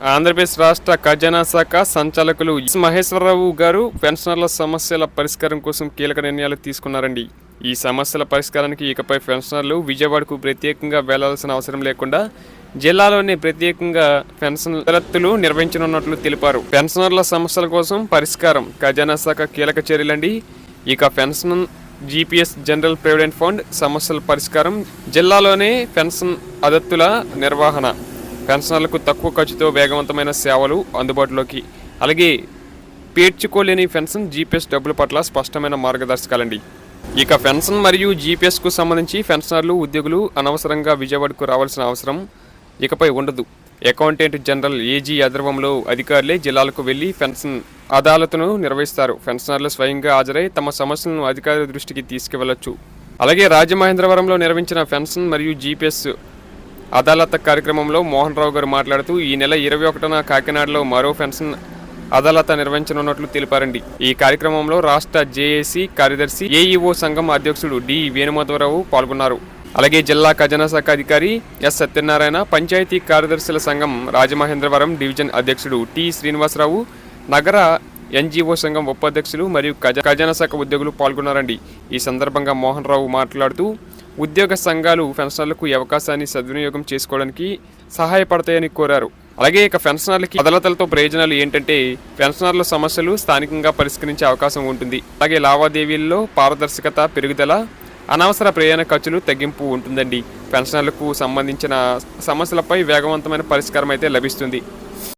ఆంధ్రప్రదేశ్ రాష్ట్ర ఖజానా శాఖ సంచాలకులు ఎస్ మహేశ్వరరావు గారు పెన్షనర్ల సమస్యల పరిష్కారం కోసం కీలక నిర్ణయాలు తీసుకున్నారండి. ఈ సమస్యల పరిష్కారానికి ఇకపై పెన్షనర్లు విజయవాడకు ప్రత్యేకంగా వెళ్ళాల్సిన అవసరం లేకుండా జిల్లాలోనే ప్రత్యేకంగా పెన్షన్ దరత్తులు నిర్వహించనున్నట్లు తెలిపారు. పెన్షనర్ల సమస్యల కోసం పరిష్కారం ఖజానా శాఖ కీలక చర్యలండి. ఇక pension GPS general provident fund సమస్యల పరిష్కారం జిల్లాలోనే పెన్షన్ అదత్తుల నిర్వహణ. పెన్షనర్లకు తక్కువ ఖర్చుతో వేగవంతమైన సేవలు అందుబాటులోకి అలాగే పేర్చుకోలేని పెన్షన్ జీపీఎస్ డబ్బుల పట్ల స్పష్టమైన మార్గదర్శకాలండి. ఇక పెన్షన్ మరియు జీపీఎస్కు సంబంధించి పెన్షనర్లు ఉద్యోగులు అనవసరంగా విజయవాడకు రావాల్సిన అవసరం ఇకపై ఉండదు. అకౌంటెంట్ జనరల్ ఏజీ అధర్వంలో అధికారులే జిల్లాలకు వెళ్ళి పెన్షన్ అదాలతును నిర్వహిస్తారు. పెన్షనర్లు స్వయంగా హాజరై తమ సమస్యలను అధికారుల దృష్టికి తీసుకువెళ్ళొచ్చు అలాగే రాజమహేంద్రవరంలో నిర్వహించిన పెన్షన్ మరియు జీపీఎస్ అదాలత్ కార్యక్రమంలో మోహన్ రావు గారు మాట్లాడుతూ ఈ నెల ఇరవై ఒకటిన కాకినాడలో మరో పెన్షన్ అదాలత నిర్వహించనున్నట్లు తెలిపారండి. ఈ కార్యక్రమంలో రాష్ట్ర జేఏసీ కార్యదర్శి ఏఈఓ సంఘం అధ్యక్షుడు డి వేణుమాధవరావు పాల్గొన్నారు. అలాగే జిల్లా ఖజానా శాఖ అధికారి ఎస్ సత్యనారాయణ పంచాయతీ కార్యదర్శుల సంఘం రాజమహేంద్రవరం డివిజన్ అధ్యక్షుడు టి శ్రీనివాసరావు నగర ఎన్జిఓ సంఘం ఉపాధ్యక్షులు మరియు ఖజ- ఖజానా శాఖ ఉద్యోగులు పాల్గొన్నారండి. ఈ సందర్భంగా మోహన్ రావు మాట్లాడుతూ ఉద్యోగ సంఘాలు పెన్షనర్లకు ఈ అవకాశాన్ని సద్వినియోగం చేసుకోవడానికి సహాయపడతాయని కోరారు. అలాగే ఇక పెన్షనర్లకి అదలతలతో ప్రయోజనాలు ఏంటంటే పెన్షనర్ల సమస్యలు స్థానికంగా పరిష్కరించే అవకాశం ఉంటుంది. అలాగే లావాదేవీల్లో పారదర్శకత పెరుగుదల అనవసర ప్రయాణ ఖర్చులు తగ్గింపు ఉంటుందండి. పెన్షనర్లకు సంబంధించిన సమస్యలపై వేగవంతమైన పరిష్కారం అయితే లభిస్తుంది.